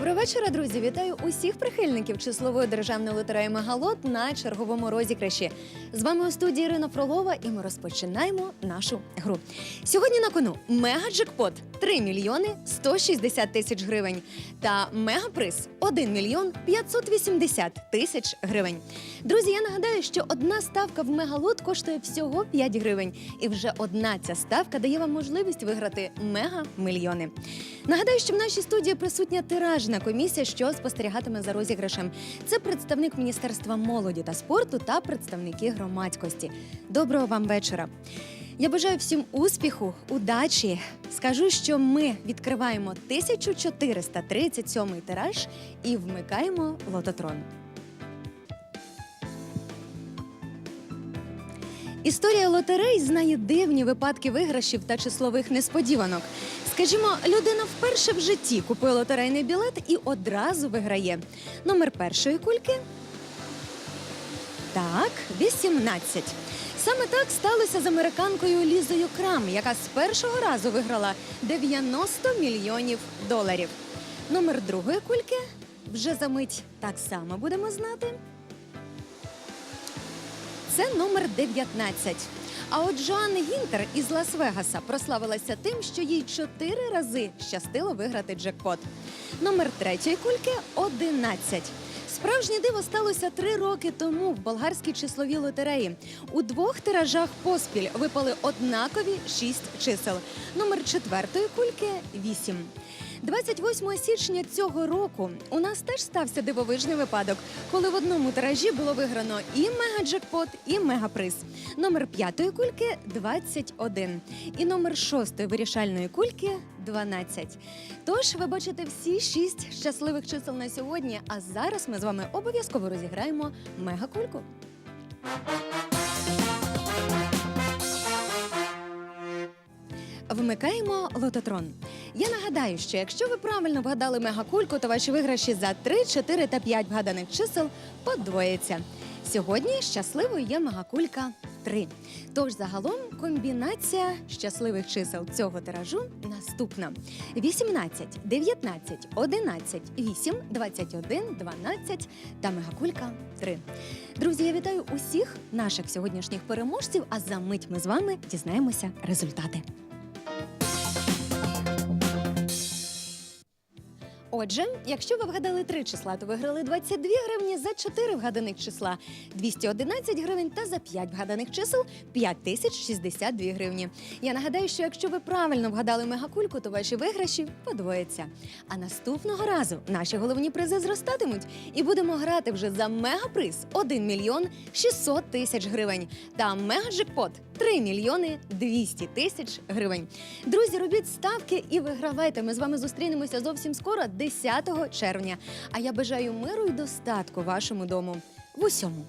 Доброго вечора, друзі! Вітаю усіх прихильників числової державної лотереї Мегалот на черговому розіграші. З вами у студії Ірина Фролова, і ми розпочинаємо нашу гру. Сьогодні на кону мегаджекпот 3 мільйони 160 тисяч гривень та мегаприз 1 мільйон 580 тисяч гривень. Друзі, я нагадаю, що одна ставка в мегалот коштує всього 5 гривень, і вже одна ця ставка дає вам можливість виграти мега-мільйони. Нагадаю, що в нашій студії присутня тиражна комісія, що спостерігатиме за розіграшем. Це представник Міністерства молоді та спорту та представники громадськості. Доброго вам вечора. Я бажаю всім успіху, удачі. Скажу, що ми відкриваємо 1437 тираж і вмикаємо лототрон. Історія лотерей знає дивні випадки виграшів та числових несподіванок. Скажімо, людина вперше в житті купує лотерейний білет і одразу виграє. Номер першої кульки. Так, 18. Саме так сталося з американкою Лізою Крам, яка з першого разу виграла 90 мільйонів доларів. Номер другої кульки вже за мить так само будемо знати. Це номер 19. А от Жоанна Гінтер із Лас-Вегаса прославилася тим, що їй чотири рази щастило виграти джекпот. Номер третьої кульки 11. Справжнє диво сталося три роки тому в болгарській числовій лотереї. У двох тиражах поспіль випали однакові шість чисел. Номер четвертої кульки 8. 28 січня цього року у нас теж стався дивовижний випадок, коли в одному тиражі було виграно і мегаджекпот, і мегаприз. Номер п'ятої кульки 21. І номер шостої вирішальної кульки 12. Тож ви бачите всі шість щасливих чисел на сьогодні. А зараз ми з вами обов'язково розіграємо мегакульку. Вмикаємо лототрон. Я нагадаю, що якщо ви правильно вгадали мегакульку, то ваші виграші за 3, 4 та 5 вгаданих чисел подвоїться. Сьогодні щасливою є мегакулька 3. Тож загалом комбінація щасливих чисел цього тиражу наступна: 18, 19, 11, 8, 21, 12 та мегакулька 3. Друзі, я вітаю усіх наших сьогоднішніх переможців. А за мить ми з вами дізнаємося результати. Отже, якщо ви вгадали три числа, то виграли 22 гривні за 4 вгаданих числа, 211 гривень та за 5 вгаданих чисел 5062 гривні. Я нагадаю, що якщо ви правильно вгадали мегакульку, то ваші виграші подвояться. А наступного разу наші головні призи зростатимуть і будемо грати вже за мегаприз 1 мільйон 600 тисяч гривень та мегаджекпот 3 мільйони 200 тисяч гривень. Друзі, робіть ставки і вигравайте. Ми з вами зустрінемося зовсім скоро, 10 червня. А я бажаю миру і достатку вашому дому в усьому.